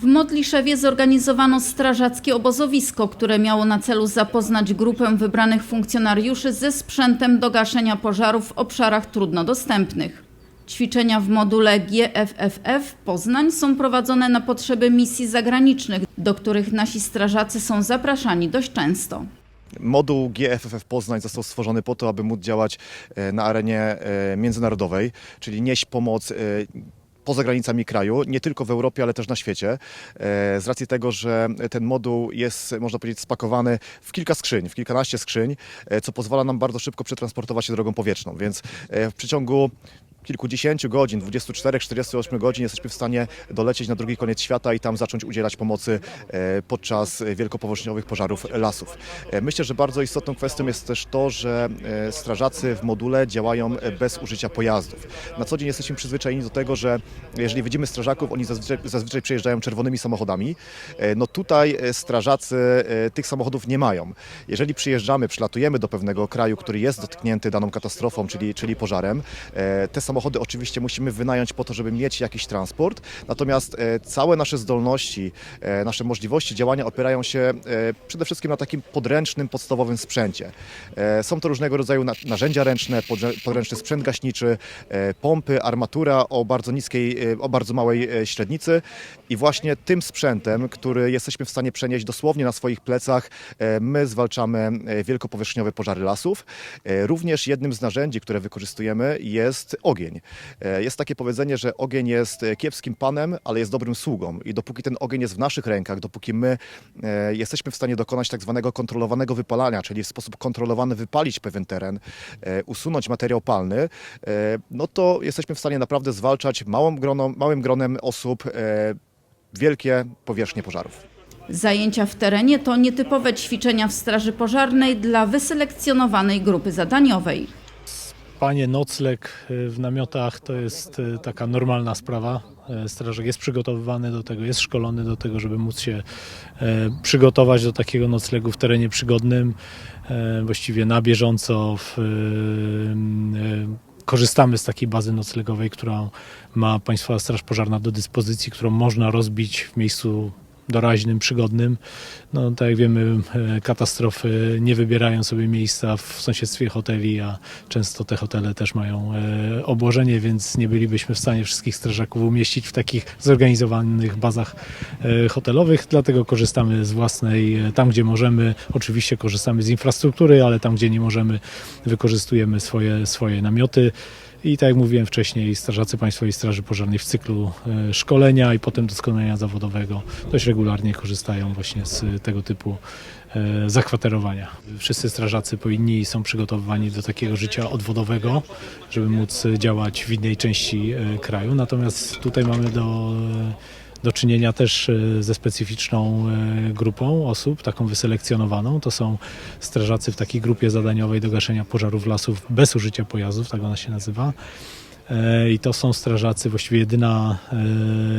W Modliszewie zorganizowano strażackie obozowisko, które miało na celu zapoznać grupę wybranych funkcjonariuszy ze sprzętem do gaszenia pożarów w obszarach trudno dostępnych. Ćwiczenia w module GFFF Poznań są prowadzone na potrzeby misji zagranicznych, do których nasi strażacy są zapraszani dość często. Moduł GFFF Poznań został stworzony po to, aby móc działać e, na arenie e, międzynarodowej, czyli nieść pomoc e, poza granicami kraju, nie tylko w Europie, ale też na świecie. E, Z racji tego, że ten moduł jest, można powiedzieć, spakowany w kilka skrzyń, w kilkanaście skrzyń, e, co pozwala nam bardzo szybko przetransportować się drogą powietrzną, więc e, w przeciągu kilkudziesięciu godzin, 24-48 godzin jesteśmy w stanie dolecieć na drugi koniec świata i tam zacząć udzielać pomocy e, podczas wielkopowierzchniowych pożarów lasów. E, Myślę, że bardzo istotną kwestią jest też to, że e, strażacy w module działają bez użycia pojazdów. Na co dzień jesteśmy przyzwyczajeni do tego, że jeżeli widzimy strażaków, oni zazwyczaj, zazwyczaj przyjeżdżają czerwonymi samochodami. No tutaj strażacy tych samochodów nie mają. Jeżeli przyjeżdżamy, przylatujemy do pewnego kraju, który jest dotknięty daną katastrofą, czyli, czyli pożarem, te samochody oczywiście musimy wynająć po to, żeby mieć jakiś transport, natomiast e, całe nasze zdolności, e, nasze możliwości działania opierają się e, przede wszystkim na takim podręcznym, podstawowym sprzęcie. Są to różnego rodzaju na- narzędzia ręczne, podręczny sprzęt gaśniczy, pompy, armatura o bardzo niskiej, o bardzo małej średnicy i właśnie tym sprzętem, który jesteśmy w stanie przenieść dosłownie na swoich plecach, my zwalczamy wielkopowierzchniowe pożary lasów. Również jednym z narzędzi, które wykorzystujemy jest ogień. E, Jest takie powiedzenie, że ogień jest e, kiepskim panem, ale jest dobrym sługą i dopóki ten ogień jest w naszych rękach, dopóki my e, jesteśmy w stanie dokonać tak zwanego kontrolowanego wypalania, czyli w sposób kontrolowany wypalić pewien teren, usunąć materiał palny, no to jesteśmy w stanie naprawdę zwalczać małą groną, małym gronem osób wielkie powierzchnie pożarów. Zajęcia w terenie to nietypowe ćwiczenia w Straży Pożarnej dla wyselekcjonowanej grupy zadaniowej. Panie nocleg y, w namiotach to jest y, taka normalna sprawa. E, Strażak jest przygotowywany do tego, jest szkolony do tego, żeby móc się e, przygotować do takiego noclegu w terenie przygodnym. E, Właściwie na bieżąco w, e, korzystamy z takiej bazy noclegowej, którą ma Państwowa Straż Pożarna do dyspozycji, którą można rozbić w miejscu doraźnym, przygodnym. No, tak jak wiemy, e, katastrofy nie wybierają sobie miejsca w sąsiedztwie hoteli, a często te hotele też mają e, obłożenie, więc nie bylibyśmy w stanie wszystkich strażaków umieścić w takich zorganizowanych bazach e, hotelowych, dlatego korzystamy z własnej, tam gdzie możemy, oczywiście korzystamy z infrastruktury, ale tam gdzie nie możemy, wykorzystujemy swoje, swoje namioty. I tak jak mówiłem wcześniej, strażacy Państwowej Straży Pożarnej w cyklu e, szkolenia i potem doskonalenia zawodowego dość regularnie korzystają właśnie z tego typu e, zakwaterowania. Wszyscy strażacy powinni są przygotowywani do takiego życia odwodowego, żeby móc działać w innej części e, kraju. Natomiast tutaj mamy do do czynienia też e, ze specyficzną e, grupą osób, taką wyselekcjonowaną. To są strażacy w takiej grupie zadaniowej do gaszenia pożarów lasów bez użycia pojazdów, tak ona się nazywa. E, I to są strażacy, właściwie jedyna,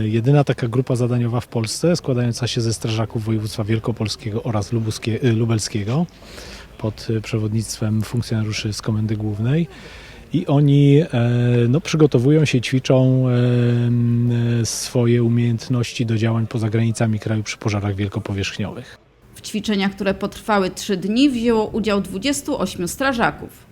jedyna taka grupa zadaniowa w Polsce, składająca się ze strażaków województwa wielkopolskiego oraz lubelskiego pod przewodnictwem funkcjonariuszy z Komendy Głównej. I oni e, no, przygotowują się, ćwiczą e, e, swoje umiejętności do działań poza granicami kraju przy pożarach wielkopowierzchniowych. W ćwiczeniach, które potrwały trzy dni, wzięło udział 28 strażaków.